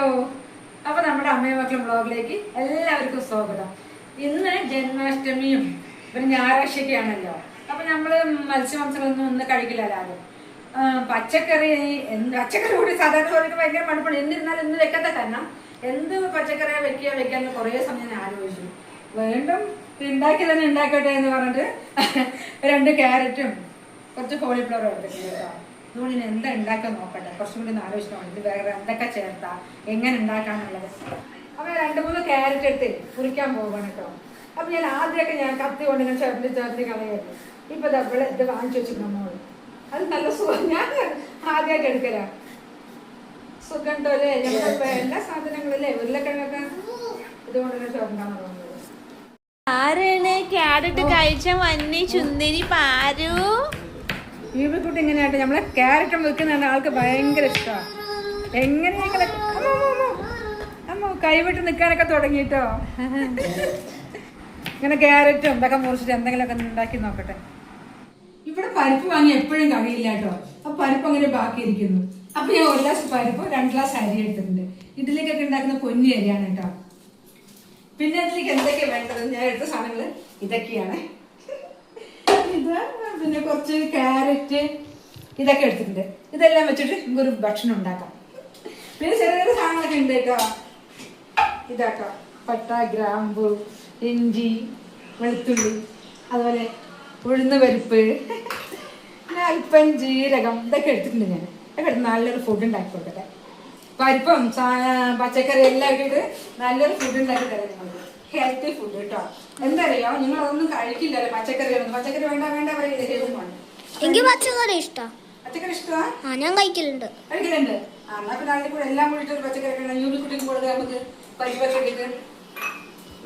അപ്പൊ നമ്മുടെ അമ്മയും മക്കളും ബ്ലോഗിലേക്ക് എല്ലാവർക്കും സ്വാഗതം. ഇന്ന് ജന്മാഷ്ടമിയും ഒരു ഞായറാഴ്ചയൊക്കെയാണല്ലോ. അപ്പൊ നമ്മൾ മത്സ്യമാംസങ്ങളൊന്നും ഒന്ന് കഴിക്കില്ല എല്ലാവരും പച്ചക്കറി എന്ത് പച്ചക്കറി കൂടി സാധാരണ പോലെ ഭയങ്കര മടുപ്പാണ്. എന്നിരുന്നാലും ഇന്ന് വെക്കാത്ത കാരണം എന്ത് പച്ചക്കറി വെക്കുക വെക്കാന്ന് കുറേ സമയം ഞാൻ ആലോചിച്ചു. വീണ്ടും ഉണ്ടാക്കി തന്നെ ഉണ്ടാക്കട്ടെ എന്ന് പറഞ്ഞിട്ട് രണ്ട് ക്യാരറ്റും കുറച്ച് കോളിഫ്ലവർ എടുത്തിട്ടുണ്ട് കേട്ടോ. അതുകൊണ്ട് ഇനി എന്താ ഉണ്ടാക്കാൻ നോക്കട്ടെ? കുറച്ചും കൂടി ഒന്ന് ആലോചിക്കണം ഇത് വേറെ എന്തൊക്കെ ചേർത്താ? എങ്ങനെ ഉണ്ടാക്കാന്നുള്ളത്. അപ്പൊ ഞാൻ രണ്ട് മൂന്ന് ക്യാരറ്റ് എടുത്ത് കുറിക്കാൻ പോകണം കേട്ടോ. അപ്പൊ ഞാൻ ആദ്യമൊക്കെ ഞാൻ കത്തി കൊണ്ട് ഞാൻ ചേർത്ത് ചേർത്ത് കളയായിരുന്നു ഇപ്പൊ ഇവിടെ ഇത് വാങ്ങിച്ചു വെച്ചിരിക്കണം മോൾ. അത് നല്ല സുഖം ഞാൻ ആദ്യമായിട്ട് എടുക്കലാ. സുഖം ഉണ്ടോ അല്ലേ? നമ്മുടെ എല്ലാ സാധനങ്ങളല്ലേ ഉരുളക്കിഴങ്ങൊക്കെ ഇതുകൊണ്ടൊക്കെ ചേർക്കാന്ന് തോന്നുന്നത് ആരാണ്? ക്യാരറ്റ് കഴിച്ച മഞ്ഞ ചുന്ദരി പാരു. കുട്ടി ഇങ്ങനെയായിട്ട് നമ്മളെ ക്യാരറ്റ് വെക്കുന്ന ആൾക്ക് ഭയങ്കര ഇഷ്ടമാണ്. എങ്ങനെയെങ്കിലും അമ്മോ, കൈവിട്ട് നിൽക്കാനൊക്കെ തുടങ്ങിട്ടോ ഇങ്ങനെ ക്യാരറ്റും ഇതൊക്കെ മുറിച്ചിട്ട് എന്തെങ്കിലുമൊക്കെ ഉണ്ടാക്കി നോക്കട്ടെ. ഇവിടെ പരിപ്പ് വാങ്ങി എപ്പോഴും കഴിയില്ല കേട്ടോ. അപ്പൊ പരിപ്പ് അങ്ങനെ ബാക്കിയിരിക്കുന്നു. അപ്പൊ ഞാൻ ഒരു ഗ്ലാസ് പരിപ്പ് രണ്ട് ഗ്ലാസ് അരി എടുത്തിട്ടുണ്ട്. ഇഡ്ഡലിക്കൊക്കെ ഉണ്ടാക്കുന്ന പൊന്നി അരിയാണ് കേട്ടോ. പിന്നെ അതിലേക്ക് എന്തൊക്കെയാണ് വേണ്ടത്? ഞാൻ എടുത്ത സാധനങ്ങൾ ഇതൊക്കെയാണ്. ഇത് പിന്നെ കുറച്ച് ക്യാരറ്റ് ഇതൊക്കെ എടുത്തിട്ടുണ്ട്. ഇതെല്ലാം വെച്ചിട്ട് നമുക്കൊരു ഭക്ഷണം ഉണ്ടാക്കാം. പിന്നെ ചെറിയ ചെറിയ സാധനങ്ങളൊക്കെ ഉണ്ട് കേട്ടോ. ഇതാട്ടോ പട്ട ഗ്രാമ്പു ഇഞ്ചി വെളുത്തുള്ളി അതുപോലെ ഉഴുന്ന പരിപ്പ് പിന്നെ അല്പം ജീരകം ഇതൊക്കെ എടുത്തിട്ടുണ്ട് ഞാൻ. ഇതൊക്കെ എടുത്ത് നല്ലൊരു ഫുഡ് ഉണ്ടാക്കി കൊടുക്കട്ടെ. പരിപ്പും പച്ചക്കറി എല്ലാം ഇട്ടിട്ട് നല്ലൊരു ഫുഡ് ഉണ്ടാക്കി തരാം. ഹെൽത്തി ഫുഡ് കേട്ടോ. എന്തറിയോ? നിങ്ങൾ അതൊന്നും കഴിക്കില്ലല്ലോ പച്ചക്കറി ഒന്നും പച്ചക്കറി വേണ്ട വേണ്ട. എനിക്ക് പച്ചക്കറി ഇഷ്ടമാണ് പച്ചക്കറി ഇഷ്ടമാ ഞാൻ കഴിക്കലുണ്ട്. കഴിക്കലുണ്ട്? ആ എന്നാ പിന്നെ അതിൽ കൂടെ എല്ലാം കൂടി ഒരു പച്ചക്കറി യൂണിക്കുട്ടിക്ക് കൊടുക്കുക നമുക്ക് പരിപ്പൊക്കെ ഇട്ടിട്ട്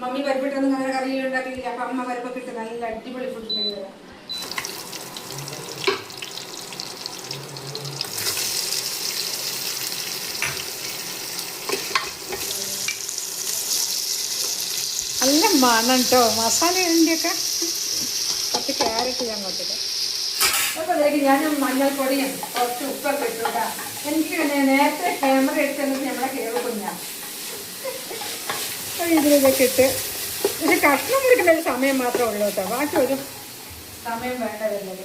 മമ്മി പരിപ്പിട്ടൊന്നും അങ്ങനെ കറിയിൽ ഉണ്ടാക്കിയില്ല അപ്പൊ അമ്മ പരിപ്പൊക്കെ ഇട്ട് നല്ല അടിപൊളി ഫുഡ് ഉണ്ടാക്കി തരാം നല്ല മണം കേട്ടോ മസാല ഇതിന്റെയൊക്കെ പത്ത് ക്യാരറ്റ് ഞാൻ കൊണ്ടിട്ട് അപ്പോൾ ഞാൻ മഞ്ഞൾപ്പൊടിയും കുറച്ച് ഉപ്പൊക്കെ ഇട്ടുക എനിക്ക് പിന്നെ നേരത്തെ ക്യാമറ എടുത്തത് കേവ് കുഞ്ഞാണ് ഇതിലൊക്കെ ഇട്ട് ഇത് കഷ്ണം മുറിക്കുന്ന ഒരു സമയം മാത്രമേ ഉള്ളൂ കേട്ടോ. ബാക്കി ഒരു സമയം വേണ്ട വരുന്നത്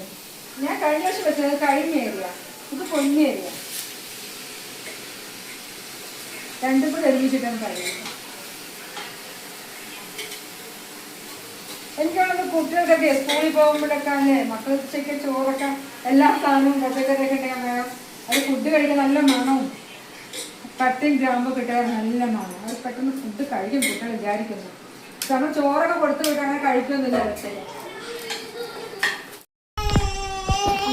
ഞാൻ കഴിഞ്ഞ വർഷം വെച്ചത് ഏരിയ ഇത് പൊന്നി ഏരിയ രണ്ടും കൂടെ ഒരുമിച്ചിട്ടാണ് കഴിയുന്നത് എനിക്കുള്ളത് കുട്ടികൾക്കൊക്കെ സ്കൂളിൽ പോകുമ്പോഴൊക്കെ അല്ലേ മക്കൾ ഉച്ചയ്ക്ക് ചോറൊക്കെ എല്ലാ സാധനവും പച്ചക്കറിയൊക്കെ ഉണ്ടെങ്കിൽ വേണം അത് ഫുഡ് കഴിക്കാൻ നല്ല മണവും. പട്ടയും ഗ്രാമ്പും കിട്ടിയാൽ നല്ല മണം അത് പെട്ടെന്ന് ഫുഡ് കഴിക്കും കുട്ടികൾ വിചാരിക്കുന്നു. കാരണം ചോറൊക്കെ കൊടുത്തു വിട്ടാണെങ്കിൽ കഴിക്കുമെന്നില്ല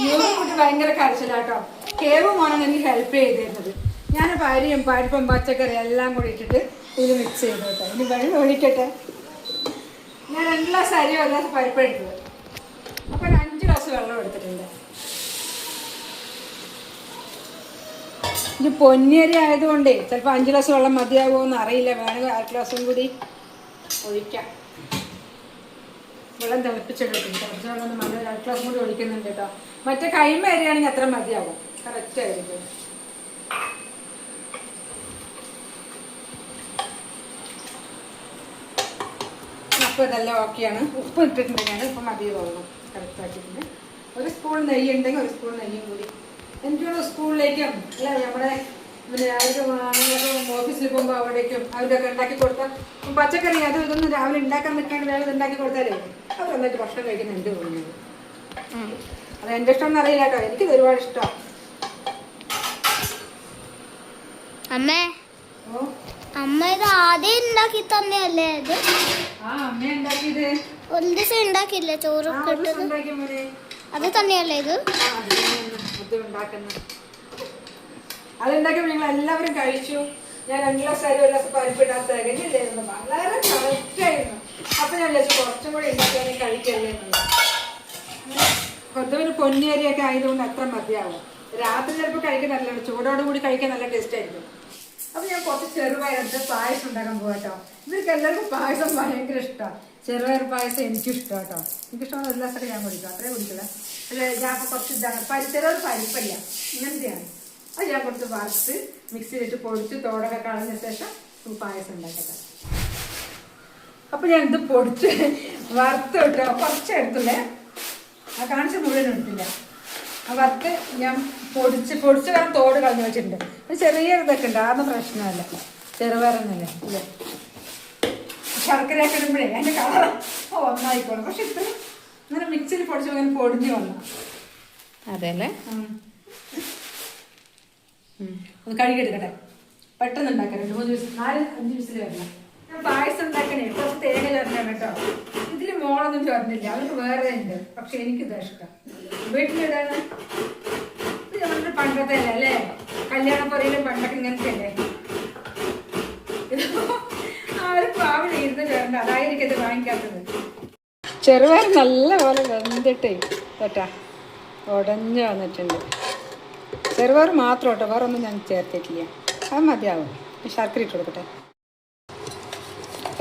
യൂറി കുട്ടി ഭയങ്കര കരച്ചിലാട്ടോ. കേവ് മോനാണ് എനിക്ക് ഹെൽപ്പ് ചെയ്തിരുന്നത്. ഞാൻ പരിയും പരിപ്പും പച്ചക്കറി എല്ലാം കൂടി ഇട്ടിട്ട് ഇത് മിക്സ് ചെയ്തു കേട്ടോ. ഇനി വെള്ളം ഒഴിക്കട്ടെ. ഞാൻ രണ്ട് ഗ്ലാസ് അരി ഒരു ഗ്ലാസ് പരിപ്പ് എടുത്തത്. അപ്പൊ ഒരു അഞ്ച് ഗ്ലാസ് വെള്ളം എടുത്തിട്ടുണ്ട്. ഇത് പൊന്നിയരി ആയതുകൊണ്ടേ ചിലപ്പോൾ അഞ്ച് ഗ്ലാസ് വെള്ളം മതിയാകുമോ എന്ന് അറിയില്ല വേണമെങ്കിൽ അര ഗ്ലാസും കൂടി ഒഴിക്കാം. വെള്ളം തിളപ്പിച്ചെടുക്കും കുറച്ച് വെള്ളം നമ്മൾ ഗ്ലാസ് കൂടി ഒഴിക്കുന്നുണ്ട് കേട്ടോ. മറ്റേ കൈമ അരിയാണെങ്കിൽ അത്ര മതിയാവും. കറക്റ്റ് ആയിരിക്കും. അപ്പോൾ ഇതെല്ലാം ഓക്കെയാണ് ഉപ്പ് ഇട്ടിട്ടുണ്ട് ഞാൻ. ഉപ്പ് മതി തോന്നുന്നു. കറക്റ്റാക്കിയിട്ടുണ്ട് ഒരു സ്പൂൺ നെയ്യ് ഉണ്ടെങ്കിൽ ഒരു സ്പൂൺ നെയ്യും കൂടി. എനിക്കുള്ള സ്കൂളിലേക്കും അല്ല നമ്മുടെ പിന്നെ ആരും ഓഫീസിൽ പോകുമ്പോൾ അവിടേക്കും അവരൊക്കെ ഉണ്ടാക്കി കൊടുത്താൽ പച്ചക്കറി അത് ഇതൊന്നും രാവിലെ ഉണ്ടാക്കാൻ നിൽക്കാണ്ട് രാവിലെ ഉണ്ടാക്കി കൊടുത്താലേ അവർ എന്നിട്ട് ഭക്ഷണം കഴിക്കുന്ന എന്റെ തോന്നിയത് അത് എന്റെ ഇഷ്ടമൊന്നും അറിയില്ല കേട്ടോ. എനിക്കിത് ഒരുപാട് ഇഷ്ടമാണ്. അമ്മേ. ഓ. അമ്മ ഇത് ആദ്യം ഉണ്ടാക്കി തന്നെയല്ലേ ഇത്? ഒരു ദിവസം ഉണ്ടാക്കില്ല ചോറൊക്കെ ഇട്ടത് അത് തന്നെയല്ലേ ഇത്? ആ, അത് തന്നെയാണ് ഇത് ഉണ്ടാക്കുന്നത്. അതുണ്ടാക്കിയപ്പോൾ ഞങ്ങൾ എല്ലാവരും കഴിച്ചു? ഞാൻ രണ്ടു ഗ്ലാസ് അരി ഒരു ഗ്ലാസ് പരിപ്പിടാൻ തികഞ്ഞില്ലായിരുന്നു. വളരെ കറക്റ്റായിരുന്നു അപ്പൊ ഞാൻ വിചാരിച്ചു കുറച്ചും കൂടി ഉണ്ടാക്കിയാൽ കഴിക്കല്ലേ കൊത്തവന് പൊന്നിയരിയൊക്കെ ആയതുകൊണ്ട് അത്ര മതിയാവും. രാത്രി ചിലപ്പോൾ കഴിക്കാൻ നല്ല ചൂടോടുകൂടി കഴിക്കാൻ നല്ല ടേസ്റ്റ് ആയിരിക്കും. അപ്പൊ ഞാൻ കുറച്ച് ചെറുപയറെടുത്ത് പായസം ഉണ്ടാക്കാൻ പോകട്ടോ ഇവർക്ക് എല്ലാവർക്കും പായസം ഭയങ്കര ഇഷ്ടമാണ് ചെറുപയർ പായസം എനിക്കും ഇഷ്ടം കേട്ടോ എനിക്കിഷ്ടമാണ് ഒരു ഗ്ലാസ്സൊക്കെ ഞാൻ കുടിക്കും. അത്രേ കുടിക്കില്ല പക്ഷേ ഞാൻ അപ്പോൾ കുറച്ച് ഇതാണ്. പരി ചെറുപയർ പരിപ്പല്ല. ഇങ്ങനത്തെയാണ്. അത് ഞാൻ കുറച്ച് വറുത്ത് മിക്സിയിലിട്ട് പൊടിച്ച് തോടൊക്കെ കളഞ്ഞ ശേഷം പായസം ഉണ്ടാക്കട്ടെ അപ്പൊ ഞാൻ ഇത് പൊടിച്ച് വറുത്ത് കേട്ടോ കുറച്ച് എടുത്തില്ലേ ആ കാണിച്ച മുഴുവൻ എടുത്തില്ല. വറുത്ത് ഞാൻ പൊടിച്ച് പൊടിച്ച് വേണം തോട് കളഞ്ഞു വെച്ചിട്ടുണ്ട്. ഒരു ചെറിയ ഇതൊക്കെ ഉണ്ട് അതൊന്നും പ്രശ്നമല്ല. ചെറുപയറൊന്നുമില്ല. ഇല്ല? ശർക്കരയൊക്കെ ഇടുമ്പോഴേ അതിന്റെ കളർ ഒന്നായിക്കോളും. പക്ഷെ ഇത്ര ഇങ്ങനെ മിക്സിയിൽ പൊടിച്ച് അങ്ങനെ പൊടിഞ്ഞു വന്നു. അതെല്ലേ. ഒന്ന് കഴുകിയെടുക്കട്ടെ. പെട്ടെന്ന് ഉണ്ടാക്കാം. രണ്ട് മൂന്ന് ദിവസം നാല് അഞ്ച് ദിവസത്തിൽ വരണം. ഞാൻ പായസം ഉണ്ടാക്കണേ. കുറച്ച് തേങ്ങ ചേർക്കണം കേട്ടോ. ഇതിൽ മോളൊന്നും ചേർന്നില്ല അവർക്ക് വേറെ ഉണ്ട്. പക്ഷെ എനിക്കിത് ഇഷ്ടം. വീട്ടിലിടാണ് ഇത് നമ്മുടെ പണ്ടത്തെ അല്ലേ അല്ലേ? കല്യാണ പുറയിലും പണ്ടൊക്കെ ഇങ്ങനത്തെ അല്ലേ ആരും പാവിലെ ഇരുന്ന് ചേർണ്ട അതായിരിക്കും ഇത് വാങ്ങിക്കാത്തത്. ചെറുപയർ നല്ലപോലെ വെന്തിട്ടേ കേട്ടാ. ഉടഞ്ഞു വന്നിട്ടുണ്ട്. ചെറുപയർ മാത്രം കേട്ടോ. വേറെ ഒന്നും ഞാൻ ചേർത്തിട്ടില്ല. അത് മതിയാവും. ശർക്കര ഇട്ട് കൊടുക്കട്ടെ.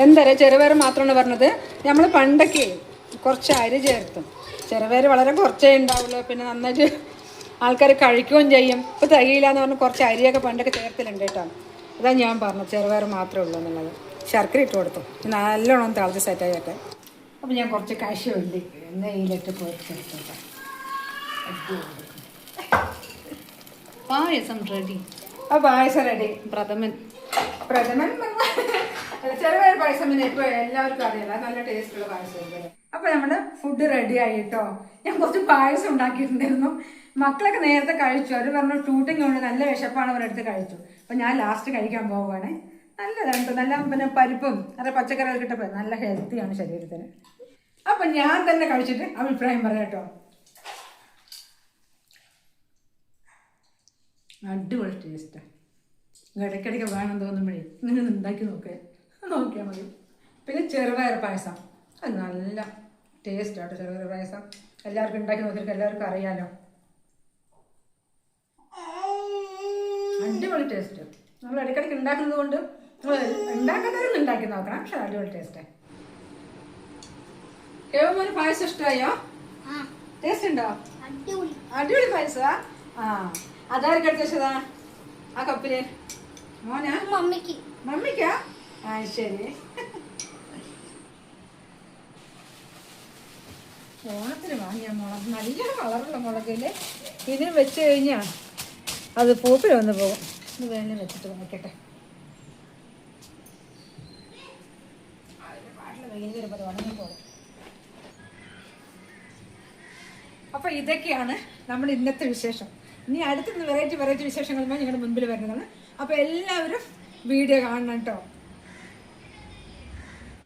എന്താ ചെറുപയർ മാത്രമാണ് പറഞ്ഞത്. നമ്മൾ പണ്ടൊക്കെ കുറച്ച് അരി ചേർത്തും. ചെറുപയർ വളരെ കുറച്ചേ ഉണ്ടാവുള്ളൂ. പിന്നെ നന്നായിട്ട് ആൾക്കാർ കഴിക്കുകയും ചെയ്യും. ഇപ്പോൾ തികയില്ല എന്ന് പറഞ്ഞ് കുറച്ച് അരിയൊക്കെ പണ്ടൊക്കെ ചേർത്തിലുണ്ട് കേട്ടോ. അതാ ഞാൻ പറഞ്ഞത്. ചെറുപയർ മാത്രമേ ഉള്ളൂ എന്നുള്ളത്. ശർക്കര ഇട്ട് കൊടുത്തു. നല്ലോണം തിളച്ച് സെറ്റായി അപ്പം അപ്പോൾ ഞാൻ കുറച്ച് കശുവണ്ടി നെയ്യിലിട്ട് പൊരിച്ചെടുത്തോട്ടെ പായസം റെഡി ആ പായസം റെഡി പ്രഥമൻ. പ്രഥമൻ ചെറുപയർ പായസം പിന്നെ ഇപ്പൊ എല്ലാവർക്കും അറിയാം നല്ല ടേസ്റ്റുള്ള പായസം അപ്പൊ നമ്മുടെ ഫുഡ് റെഡി ആയിട്ടോ? ഞാൻ കുറച്ച് പായസം ഉണ്ടാക്കിയിട്ടുണ്ടായിരുന്നു. മക്കളൊക്കെ നേരത്തെ കഴിച്ചു. അവർ പറഞ്ഞു ഷൂട്ടിംഗ് കൊണ്ട് നല്ല വിശപ്പാണ് അവരെടുത്ത് കഴിച്ചു. അപ്പൊ ഞാൻ ലാസ്റ്റ് കഴിക്കാൻ പോവുകയാണ്. നല്ലതാണ്. നല്ല പിന്നെ പരിപ്പും നല്ല പച്ചക്കറികൾ കിട്ടപ്പോൾ നല്ല ഹെൽത്തിയാണ് ശരീരത്തിന്. അപ്പൊ ഞാൻ തന്നെ കഴിച്ചിട്ട് അഭിപ്രായം പറയാം കേട്ടോ അടിപൊളി ടേസ്റ്റാണ് ഇടയ്ക്കിടയ്ക്ക് വേണം തോന്നുമ്പോഴേ. ഇങ്ങനെ ഉണ്ടാക്കി നോക്കേ. നോക്കിയാൽ മതി. പിന്നെ ചെറുപയർ പായസം. അത് നല്ല ടേസ്റ്റ് ആട്ടോ ചെറുപയർ പായസം. എല്ലാവർക്കും ഉണ്ടാക്കി നോക്കിയിട്ട് എല്ലാവർക്കും അറിയാലോ. അടിപൊളി ടേസ്റ്റ് നമ്മൾ ഇടയ്ക്കിടയ്ക്ക് ഉണ്ടാക്കുന്നത് കൊണ്ട് നമ്മൾ ഉണ്ടാക്കുന്നവരൊന്നും ഉണ്ടാക്കി നോക്കണം. പക്ഷെ അടിപൊളി ടേസ്റ്റ് കേവമോന് പായസം ഇഷ്ടമായോ ടേസ്റ്റ് ഉണ്ടോ? അടിപൊളി. പായസമാ ആ. അതാർക്ക് അടുത്ത വെച്ചതാ ആ കപ്പിൽ മോനാ? മമ്മിക്ക്. മമ്മിക്കാ? ഓണത്തിന് വാങ്ങിയ മുളക് നല്ല കളറുള്ള മുളകിൽ ഇതിന് വെച്ച് കഴിഞ്ഞാ അത് പൂപ്പിൽ വന്ന് പോകും. ഇത് വേണേ വെച്ചിട്ട് വാങ്ങിക്കട്ടെ. അപ്പൊ ഇതൊക്കെയാണ് നമ്മുടെ ഇന്നത്തെ വിശേഷം. ഇനി അടുത്ത വെറൈറ്റി വെറൈറ്റി വിശേഷങ്ങളുമായി ഞങ്ങളുടെ മുൻപിൽ വരുന്നതാണ്. അപ്പൊ എല്ലാവരും വീഡിയോ കാണണം കേട്ടോ